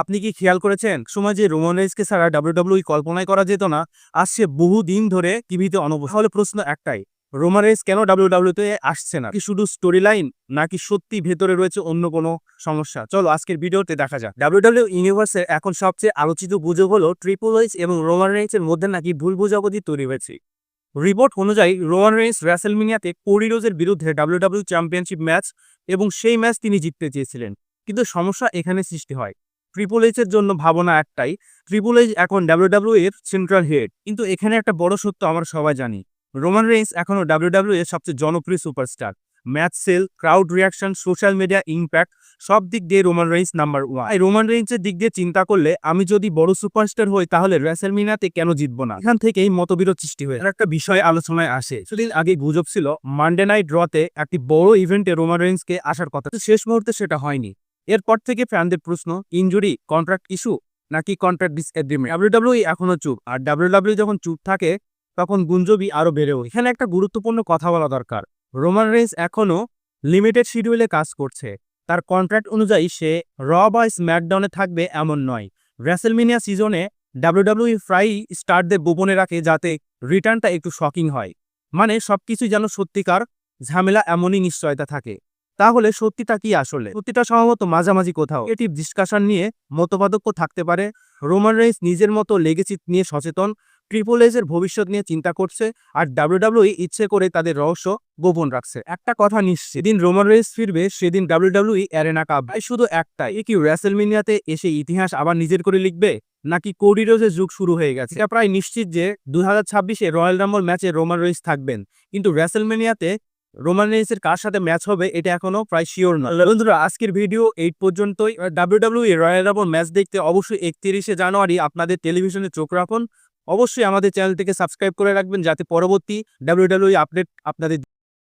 আপনি কি খেয়াল করেছেন? সময় যে রোমান রেইন্সকে ছাড়া ডাব্লিউডাব্লিউই কল্পনাই করা যেত না, আজ সে বহু দিন ধরে টিভিতে তাহলে প্রশ্ন একটাই, রোমান রেইন্স কেন ডাব্লিউডাব্লিউতে আসছে না? কি শুধু স্টোরি লাইন নাকি সত্যি ভেতরে রয়েছে অন্য কোনো সমস্যা? চলো আজকের ভিডিওতে দেখা যাক। ডাব্লিউডাব্লিউ ইউনিভার্সের এখন সবচেয়ে আলোচিত গুজব হলো ট্রিপল এইচ এবং রোমান রেইন্সের মধ্যে নাকি ভুল বোঝাবুঝি তৈরি হয়েছে। রিপোর্ট অনুযায়ী, রোমান রেইন্স র্যাসেলমিনিয়াতে কোরি রোজের বিরুদ্ধে ডাব্লিউডাব্লিউ চ্যাম্পিয়নশিপ ম্যাচ এবং সেই ম্যাচ তিনি জিততে চেয়েছিলেন। কিন্তু সমস্যা এখানে সৃষ্টি হয়। ট্রিপল এইচ এর জন্য ভাবনা একটাই। ট্রিপল এইচ এখন ডাব্লিউডাব্লিউ এর সেন্ট্রাল হেড কিন্তু এখানে একটা বড় সত্য আমরা সবাই জানি। রোমান রেইন্স এখনও ডাব্লিউডাব্লিউ এর সবচেয়ে জনপ্রিয় superstar merch sale crowd reaction social media impact সব দিক দিয়ে রোমান রেইন্স নাম্বার ওয়ান এই রোমান রেইন্সের দিক দিয়ে চিন্তা করলে আমি যদি বড় সুপারস্টার হই, তাহলে র্যাসেলমিনাতে কেন জিতবো না? এখান থেকেই মতবিরোধ সৃষ্টি হয়ে একটা বিষয় আলোচনায় আসে। সেদিন আগে গুজব ছিল মানডে নাইট ড্রতে একটি বড় ইভেন্টে রোমান রেইন্সকে আসার কথা। শেষ মুহূর্তে সেটা হয়নি। এরপর থেকে ফ্যানদের প্রশ্ন, ইনজুরি, কন্ট্রাক্ট ইস্যু, নাকি কন্ট্রাক্ট ডিসএগ্রিমেন্ট ডাব্লিউডাব্লিউ এখনও চুপ, আর ডাব্লিউডাব্লিউ যখন চুপ থাকে, তখন গুঞ্জবি আরও বেড়েও এখানে একটা গুরুত্বপূর্ণ কথা বলা দরকার। রোমান রেইন্স এখনও লিমিটেড শিডিউলে কাজ করছে। তার কন্ট্রাক্ট অনুযায়ী সে র বা স্ম্যাকডাউনে থাকবে এমন নয়। র্যাসেলমিনিয়া সিজনে ডাব্লিউডাব্লিউ প্রায়ই স্টারদের গোপনে রাখে যাতে রিটার্নটা একটু শকিং হয়। মানে সবকিছুই যেন সত্যিকার ঝামেলা এমনই নিশ্চয়তা থাকে। তাহলে সত্যিটা কি আসলে? সত্যিটা সম্ভবত মাঝামাঝি কোথাও। এটি ডিসকাশন নিয়ে মতপার্থক্য থাকতে পারে। রোমান রেইন্স নিজের মতো লেগেসি নিয়ে সচেতন ট্রিপল এর ভবিষ্যৎ নিয়ে চিন্তা করছে, আর ডাব্লিউডাব্লিউ ইচ্ছে করে তাদের রহস্য গোপন রাখছে। একটা কথা নিশ্চিত দিন রোমান রেইন্স ফিরবে, সেদিন ডাব্লিউডাব্লিউ অ্যারেনা কাপ শুধু একটাই, এ কি র্যাসেলমিনিয়াতে এসে ইতিহাস আবার নিজের করে লিখবে? নাকি কোডি রোজের যুগ শুরু হয়ে গেছে? এটা প্রায় নিশ্চিত যে, দুই হাজার ছাব্বিশে রয়্যাল রাম্বল ম্যাচে রোমান রেইন্স থাকবেন। কিন্তু র্যাসেলমেনিয়াতে রোমান রেইন্সের কার সাথে ম্যাচ হবে, এটা এখনও প্রায় শিওর না বন্ধুরা, আজকের ভিডিও এই পর্যন্তই। ডাব্লিউডাব্লিউ রয়্যাল রাবল ম্যাচ দেখতে অবশ্যই একত্রিশে জানুয়ারি আপনাদের টেলিভিশনে চোখ রাখুন। অবশ্যই আমাদের চ্যানেলটিকে সাবস্ক্রাইব করে রাখবেন, যাতে পরবর্তী ডাব্লিউডাব্লিউ আপডেট আপনাদের